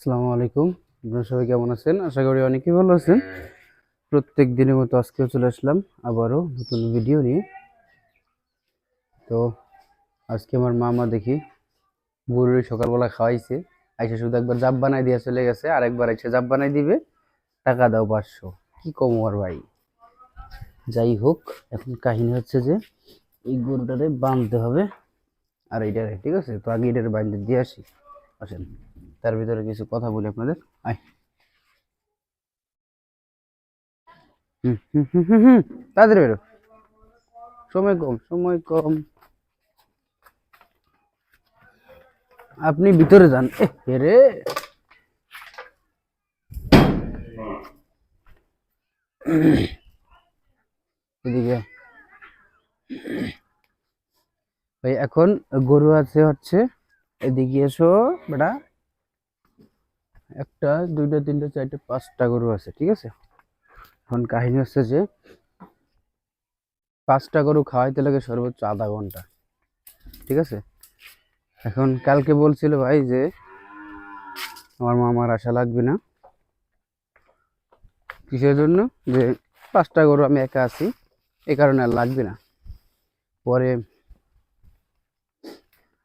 আসসালামু আলাইকুম। আপনারা সবাই কেমন আছেন? আশা করি অনেকেই ভালো আছেন। প্রত্যেক দিনের মতো আজকেও চলে আসলাম আবারও নতুন ভিডিও নিয়ে। তো আজকে আমার মামা দেখি গরুর সকালবেলা খাওয়াইছে। আইসা শুধু একবার জাপ বানাই দিয়ে চলে গেছে, আর একবার এসে জাপ বানাই দিবে। টাকা দাও পাঁচশো। কী কম আর ভাই? যাই হোক, এখন কাহিনী হচ্ছে যে এই গরুটারে বাঁধতে হবে। আর এইটারে, ঠিক আছে? তো আগে এটারে বাঁধতে দিয়ে আসি। আসেন। তার ভিতরে কিছু কথা বলি আপনাদের। আয়। বেরো। সময় কম সময় কম। আপনি ভিতরে যান। এ রে? এদিকে ভাই, এখন গরু আছে হচ্ছে, এদিকে এসো বেটা। একটা, দুইটা, তিনটা, চারটে, পাঁচটা গরু আছে, ঠিক আছে? এখন কাহিনী হচ্ছে যে, পাঁচটা গরু খাওয়াইতে লাগে সর্বোচ্চ আধা ঘণ্টা, ঠিক আছে? এখন কালকে বলছিল ভাই যে, আমার মামার আশা লাগবে না। কিসের জন্য? যে পাঁচটা গরু আমি একা আছি, এ কারণে আর লাগবে না। পরে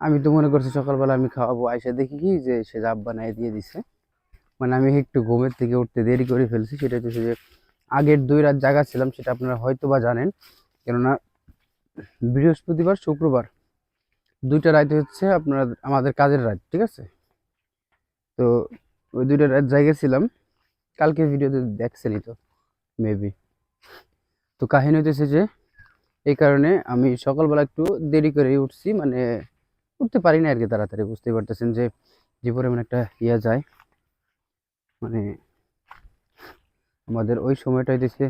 আমি তো মনে করছি সকালবেলা আমি খাওয়াবো, আইসা দেখি কি যে সে জাপ বানাই দিয়ে দিছে। মানে আমি একটু ঘুমের থেকে উঠতে দেরি করে ফেলছি, সেটা হচ্ছে যে আগের দুই রাত জায়গা ছিলাম, সেটা আপনারা হয়তো বা জানেন। কেননা বৃহস্পতিবার, শুক্রবার, দুইটা রাত হচ্ছে আপনার আমাদের কাজের রাত, ঠিক আছে? তো ওই দুইটা রাত জায়গা ছিলাম কালকে ভিডিওতে দেখছেনই তো মেবি তো কাহিনী হইতেছে যে, এই কারণে আমি সকালবেলা একটু দেরি করে উঠছি মানে উঠতে পারি না আর কি তাড়াতাড়ি, বুঝতেই পারতেছেন যে যে পরিমাণ একটা ইয়া যায়। মানে আমাদের ওই সময়টা হইতেছে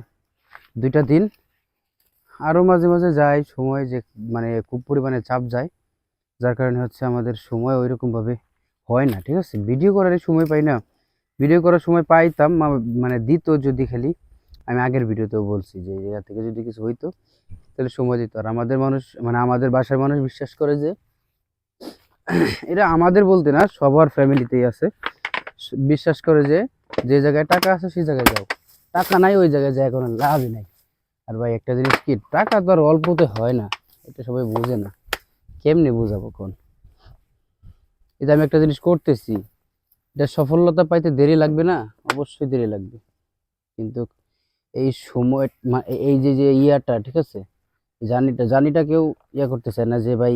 দুইটা দিন। আরও মাঝে মাঝে যায়, সময় যে মানে খুব পরিমাণে চাপ যায়, যার কারণে হচ্ছে আমাদের সময় ওই রকমভাবে হয় না, ঠিক আছে? ভিডিও করার সময় পাই না। ভিডিও করার সময় পাইতাম মানে দিত যদি খালি। আমি আগের ভিডিওতেও বলছি যে জায়গা থেকে যদি কিছু হইতো, তাহলে সময় দিত। আর আমাদের মানুষ মানে আমাদের বাসার মানুষ বিশ্বাস করে যে এটা আমাদের বলতে না, সবার ফ্যামিলিতেই আছে। বিশ্বাস করে যে যে জায়গায় টাকা আছে সেই জায়গায় যাও। টাকা নাই, ওই জায়গায় যায়, কোনো লাভই নাই। আর ভাই, একটা জিনিস কি, টাকা তো আর অল্পতে হয় না। এটা সবাই বোঝে না। কেমনে বোঝাবো কোন? এটা আমি একটা জিনিস করতেছি, এটা সফলতা পাইতে দেরি লাগবে না? অবশ্যই দেরি লাগবে। কিন্তু এই সময় এই যে যে ইয়াটা, ঠিক আছে? জানিটা জানিটা কেউ ইয়া করতে চায় না যে, ভাই,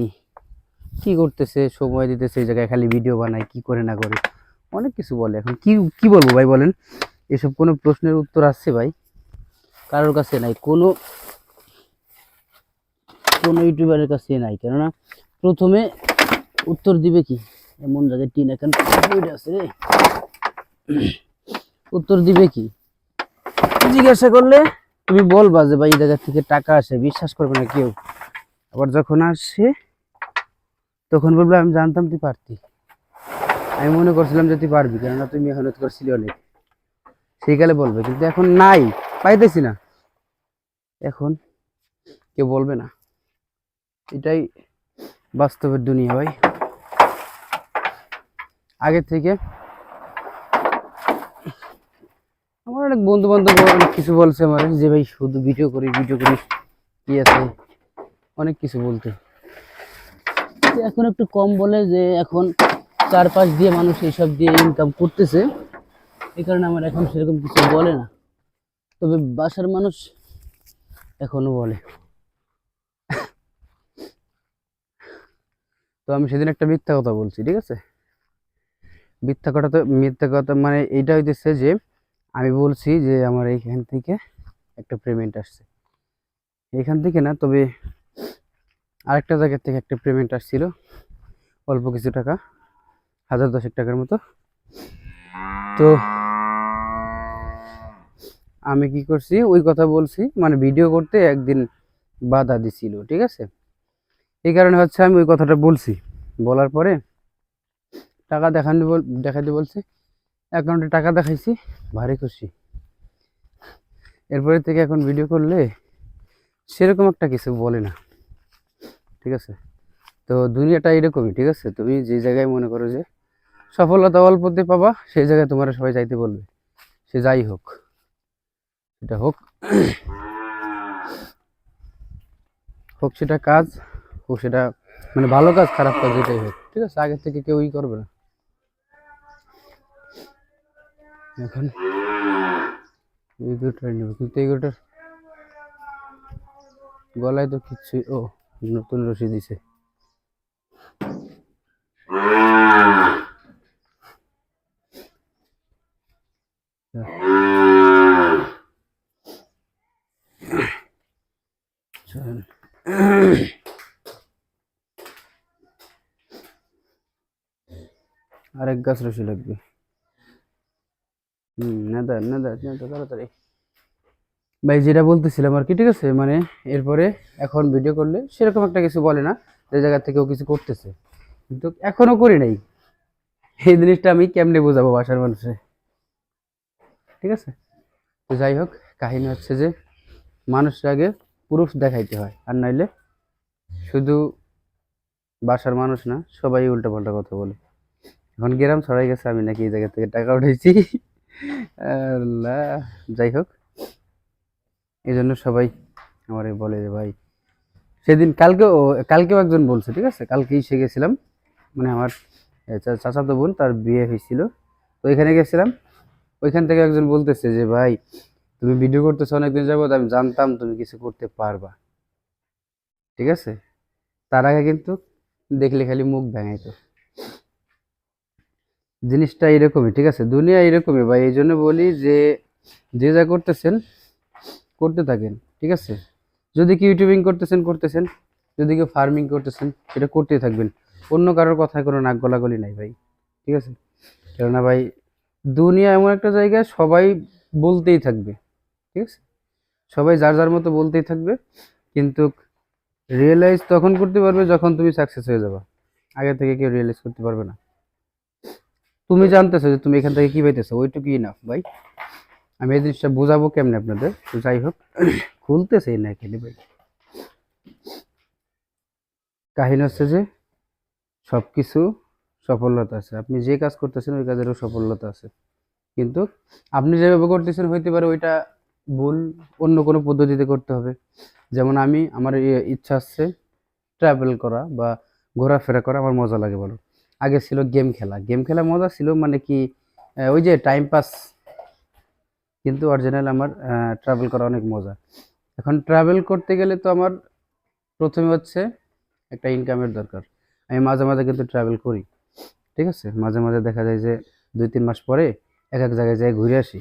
কি করতেছে, সময় দিতেছে, এই জায়গায় খালি ভিডিও বানায়, কি করে না করে। অনেক কিছু বলে। এখন কি কি বলব ভাই বলেন? এসব কোনো প্রশ্নের উত্তর আসছে ভাই? কারোর কাছে নাই, কোনো কোনো ইউটিউবারের কাছে নাই। কেননা প্রথমে উত্তর দিবে কি? এমন জায়গায় টিন এখন আছে রে। উত্তর দিবে কি? জিজ্ঞাসা করলে তুমি বলবা যে ভাই এই থেকে টাকা আসে, বিশ্বাস করবে না কেউ। আবার যখন আসে, তখন বলবে, আমি জানতাম তুই পারতি। আমি মনে করছিলাম যে তুই পারবি, কেননা তুই মেহনত করছিলি অনেক সেই কালে বলবে, কিন্তু এখন নাই, পাইতেছি না। এখন কেউ বলবে না। এটাই বাস্তবের দুনিয়া ভাই। আগে থেকে আমার অনেক বন্ধু বান্ধব অনেক কিছু বলছে আমার, যে ভাই শুধু ভিডিও করি ভিডিও করি, কি আছে? অনেক কিছু বলতে। এখন একটু কম বলে যে এখন চারপাশ দিয়ে মানুষ এইসব দিয়ে ইনকাম করতেছে, এই কারণে আমার এখন সেরকম কিছু বলে না। তবে বাসার মানুষ এখনও বলে। তো আমি সেদিন একটা মিথ্যা কথা বলছি, ঠিক আছে? মিথ্যা কথা তো, মিথ্যা কথা মানে এইটা হইতেছে যে, আমি বলছি যে আমার এইখান থেকে একটা পেমেন্ট আসছে। এখান থেকে না, তবে আরেকটা জায়গার থেকে একটা পেমেন্ট আসছিল, অল্প কিছু টাকা। হাজার দশেক টাকার মতো। তো আমি কি করছি, ওই কথা বলছি মানে ভিডিও করতে একদিন বাধা দিছিল, ঠিক আছে? এই কারণে হচ্ছে আমি ওই কথাটা বলছি। বলার পরে টাকা দেখানো বল, দেখাইতে বলছে অ্যাকাউন্টে টাকা দেখাইছি, ভারী খুশি। এরপরে থেকে এখন ভিডিও করলে সেরকম একটা কিছু বলে না, ঠিক আছে? তো দুনিয়াটা এরকমই, ঠিক আছে? তুমি যে জায়গায় মনে করো যে সফলতা অল্পতে পাবা, সেই জায়গায় তোমার সবাই যাইতে বলবে। সে যাই হোক, সেটা হোক। হোক সেটা কাজ, হোক সেটা মানে ভালো কাজ, খারাপ কাজ যেটাই হোক। ঠিক আছে আগের থেকে কেউই করবে না। এখন কিন্তু এই গলায় তো কিচ্ছু ও, নতুন রশি দিছে। আরেক গাছ রশি লাগবে। হুম নেদা নেদা নেদা তাড়াতাড়ি। ভাই, যেটা বলতেছিলাম আর কি, ঠিক আছে? মানে এরপরে এখন ভিডিও করলে সেরকম একটা কিছু বলে না, যে জায়গা থেকে ও কিছু করতেছে। কিন্তু এখনও করি নাই। এই জিনিসটা আমি কেমনে বোঝাবো বাসার মানুষে? ঠিক আছে? তো যাই হোক, কাহিনী হচ্ছে যে মানুষের আগে প্রুফ দেখাইতে হয়, আর নাইলে শুধু বাসার মানুষ না, সবাই উল্টাপাল্টা কথা বলে। এখন গ্রাম ছড়াই গেছে, আমি নাকি এই জায়গা থেকে টাকা উঠেছি আল্লাহ, যাই হোক। এই জন্য সবাই আমারে বলে যে, ভাই, সেদিন কালকেও কালকেও একজন বলছে, ঠিক আছে? কালকেই সে গেছিলাম। মানে আমার চাচাতো বোন, তার বিয়ে হয়েছিল। তো ওইখানে গেছিলাম। ওইখান থেকে একজন বলতেছে যে, ভাই, তুমি ভিডিও করতেছো অনেকদিন যাবত আমি জানতাম তুমি কিছু করতে পারবা। ঠিক আছে? তার আগে কিন্তু দেখলে খালি মুখ ভেঙাইতো। জিনিসটা এরকমই, ঠিক আছে? দুনিয়া এরকমই, ভাই। এই জন্য বলি যে যে যা করতেছেন, করতে থাকেন, ঠিক আছে? যদি কি ইউটিউবিং করতেছেন করতেছেন। যদি কেউ ফার্মিং করতেছেন সেটা করতেই থাকবেন। অন্য কারোর কথায় কোনো নাক গলাগলি নাই, ভাই। ঠিক আছে? কেননা, ভাই দুনিয়া এমন একটা জায়গায় সবাই বলতেই থাকবে, ঠিক আছে? সবাই যার যার মতো বলতেই থাকবে, কিন্তু রিয়েলাইজ তখন করতে পারবে যখন তুমি সাকসেস হয়ে যাবে। আগে থেকে কেউ রিয়েলাইজ করতে পারবে না। তুমি জানতেছো যে তুমি এখান থেকে কি পাইতেছো ওইটুকুই না ভাই। আমি এই জিনিসটা বোঝাবো কেমনে আপনাদের? তো যাই হোক খুলতেছেই না খেলে ভাই। কাহিনী হচ্ছে যে সব কিছু সফলতা আছে। আপনি যে কাজ করতেছেন, ওই কাজেরও সফলতা আছে। কিন্তু আপনি যেভাবে করতেছেন, হইতে পারে ওইটা ভুল, অন্য কোনো পদ্ধতিতে করতে হবে। যেমন আমি, আমার ইচ্ছা আছে ট্রাভেল করা বা ঘোরাফেরা করা, আমার মজা লাগে বলো। আগে ছিল গেম খেলা। গেম খেলা মজা ছিল মানে কি ওই যে টাইম পাস কিন্তু অরিজিনাল আমার ট্রাভেল করা অনেক মজা। এখন ট্রাভেল করতে গেলে তো আমার প্রথমে হচ্ছে একটা ইনকামের দরকার। আমি মাঝে মাঝে কিন্তু ট্রাভেল করি। ঠিক আছে? মাঝে মাঝে দেখা যায় যে দুই, তিন মাস পরে এক এক জায়গায় যাই ঘুরে আসি।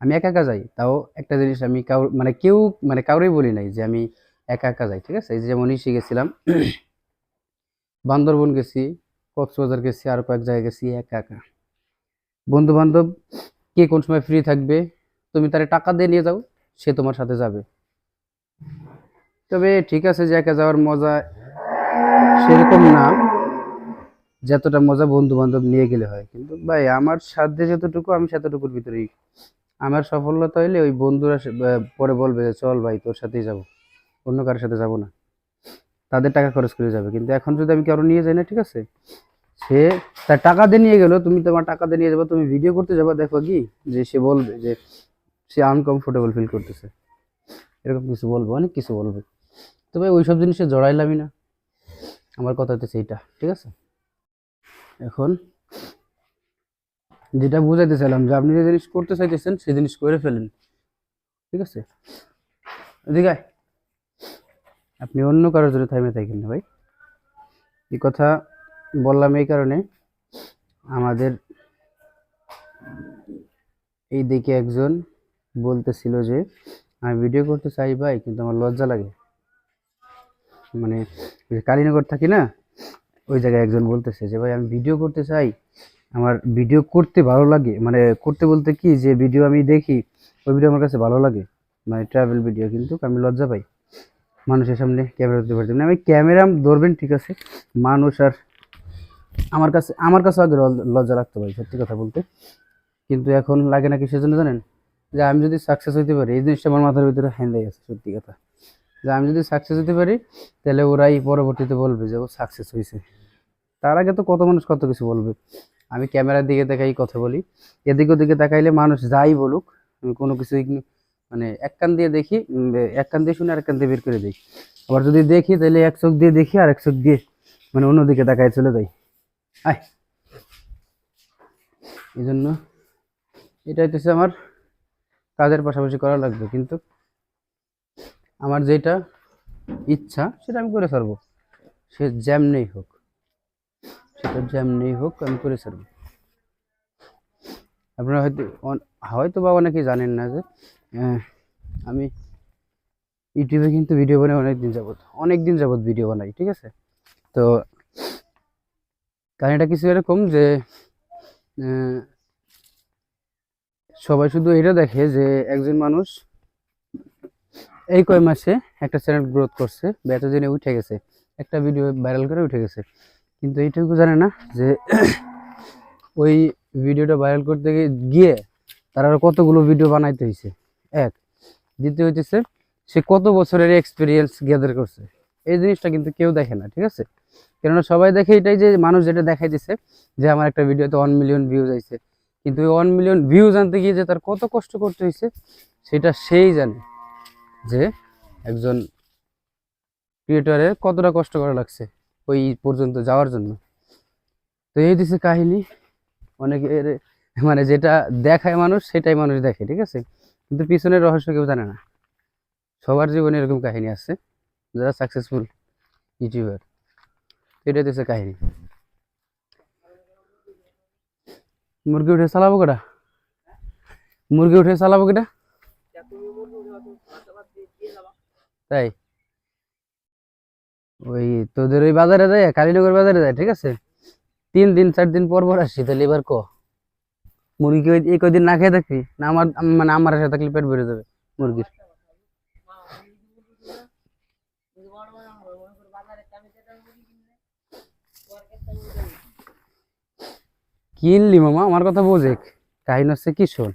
আমি একা একা যাই, তাও একটা জিনিস আমি কাউ মানে কেউ মানে কাউরেই বলি নাই যে আমি একা একা যাই, ঠিক আছে? এই যেমন ইসে গেছিলাম, বান্দরবন গেছি, কক্সবাজার গেছি, আর কয়েক জায়গায় গেছি একা একা। বন্ধু বান্ধব কে কোন সময় ফ্রি থাকবে, তুমি তারে টাকা দিয়ে নিয়ে যাও, সে তোমার সাথে যাবে। তবে ঠিক আছে যে একা যাওয়ার মজা সেরকম না। যতটা মজা বন্ধু বান্ধব নিয়ে গেলে হয়। কিন্তু ভাই, আমার সাধ্যে যতটুকু, আমি সেতটুকুর ভিতরেই। আমার সফলতা হইলে ওই বন্ধুরা পরে বলবে যে, চল ভাই, তোর সাথেই যাব। অন্য কারোর সাথে যাব না। তাদের টাকা খরচ করে যাবে। কিন্তু এখন যদি আমি কারও নিয়ে যাই না, ঠিক আছে? সে তার টাকা দিয়ে নিয়ে গেলো, তুমি তোমার টাকা দিয়ে নিয়ে যাব, তুমি ভিডিও করতে যাব দেখো কি? যে সে বলবে যে, সে আনকমফোর্টেবল ফিল করতেছে। এরকম কিছু বলবে, অনেক কিছু বলবে। তবে ওইসব জিনিসে জড়াইলামই না। আমার কথা হচ্ছে এইটা, ঠিক আছে? এখন যেটা বুঝাইতে চাইলাম যে আপনি যে জিনিস করতে চাইতেছেন, সেই জিনিস করে ফেলেন। ঠিক আছে? এদিকে আপনি অন্য কারোর জন্য থাইমে থাকেন না ভাই। এই কথা বললাম এই কারণে আমাদের এই দিকে একজন বলতেছিল যে, আমি ভিডিও করতে চাই ভাই, কিন্তু আমার লজ্জা লাগে। মানে কালীনগর থাকি না ওই জায়গায় একজন বলতেছে যে, ভাই, আমি ভিডিও করতে চাই। আমার ভিডিও করতে ভালো লাগে। মানে করতে বলতে কি যে ভিডিও আমি দেখি, ওই ভিডিও আমার কাছে ভালো লাগে। মানে ট্রাভেল ভিডিও কিন্তু আমি লজ্জা পাই। মানুষের সামনে ক্যামেরা ধরতে পারছি না। আমি ক্যামেরা ধরবেন, ঠিক আছে? মানুষ আর আমার কাছে আমার কাছে আগে লজ্জা লাগতো পারি সত্যি কথা বলতে। কিন্তু এখন লাগে না কিসের জন্য জানেন? যে, আমি যদি সাকসেস হইতে পারি, এই জিনিসটা আমার মাথার ভিতরে হ্যান্ডাই আছে সত্যি কথা। যে আমি যদি সাকসেস হতে পারি, তাহলে ওরাই পরবর্তীতে বলবে যে ও সাকসেস হয়েছে তার আগে তো কত মানুষ কত কিছু বলবে। আমি ক্যামেরার দিকে তাকাই, কথা বলি। এদিক ওদিকে তাকাইলে মানুষ যাই বলুক, আমি কোনো কিছু মানে এক কান দিয়ে দেখি এক কান দিয়ে শুনে আর এক কান দিয়ে বের করে দিই। আবার যদি দেখি, তাহলে এক চোখ দিয়ে দেখি আর এক চোখ দিয়ে মানে অন্যদিকে তাকাই চলে যাই। আয়। এই জন্য এটা হচ্ছে আমার কাজের পাশাপাশি করা লাগবে। কিন্তু আমার যেটা ইচ্ছা, সেটা আমি করে ছাড়বো। সে যেমনেই হোক, সেটা যেমনেই হোক, আমি করে ছাড়বো। আপনারা হয়তো হয়তো বা অনেকে জানেন না যে আমি ইউটিউবে কিন্তু ভিডিও বানাই অনেক দিন যাবত অনেক দিন যাবত ভিডিও বানাই, ঠিক আছে? তো কাহিনিটা কিছু এরকম যে সবাই শুধু এটা দেখে যে একজন মানুষ এই কয় মাসে একটা চ্যানেল গ্রোথ করছে বা এতদিনে উঠে গেছে, একটা ভিডিও ভাইরাল করে উঠে গেছে। কিন্তু এইটুকু জানে না যে ওই ভিডিওটা ভাইরাল করতে গিয়ে- তার আরও কতগুলো ভিডিও বানাইতে হয়েছে এক। দ্বিতীয় হইতেছে, সে কত বছরের এক্সপিরিয়েন্স গ্যাদার করছে? এই জিনিসটা কিন্তু কেউ দেখে না, ঠিক আছে? কেননা সবাই দেখে এটাই যে মানুষ যেটা দেখাই দিছে যে আমার একটা ভিডিওতে ওয়ান মিলিয়ন ভিউজ আইছে। কিন্তু ওই ওয়ান মিলিয়ন ভিউজ আনতে গিয়ে যে তার কত কষ্ট করতে হয়েছে সেটা সেই জানে। যে একজন ক্রিয়েটরের কতটা কষ্ট করা লাগছে ওই পর্যন্ত যাওয়ার জন্য। তো এই দিছে কাহিনী। অনেকের মানে যেটা দেখায় মানুষ, সেটাই মানুষ দেখে, ঠিক আছে? কিন্তু পিছনের রহস্য কেউ জানে না। সবার জীবনে এরকম কাহিনী আছে, যারা সাকসেসফুল ইউটিউবার এটাই দিচ্ছে কাহিনী। মুরগি উঠে চালাবো কেটা মুরগি উঠে চালাবো কেটা তাই? ওই তোদের ওই বাজারে যায় কালীনগর বাজারে যায় ঠিক আছে? তিন দিন, চার দিন পর পর আসি তাহলে এবার ক? মুরগি কি এই কদিন না খেয়ে থাকবি? না আমার মানে আমার আসে থাকলে পেট ভরে যাবে মুরগির। কিনলি মামা? আমার কথা বোঝে। কাহিনী হচ্ছে কি শোন?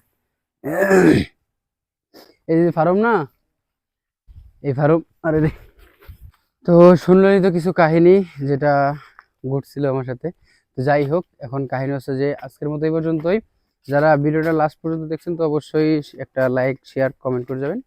এই যে ফার্ম না এই ফারুক। আরে রে। তো শুনলেনি তো কিছু কাহিনী যেটা ঘটছিল আমার সাথে। তো যাই হোক এখন কাহিনী হচ্ছে যে আজকের মতো এই পর্যন্তই। যারা ভিডিওটা লাস্ট পর্যন্ত দেখছেন তো অবশ্যই একটা লাইক শেয়ার কমেন্ট করে যাবেন।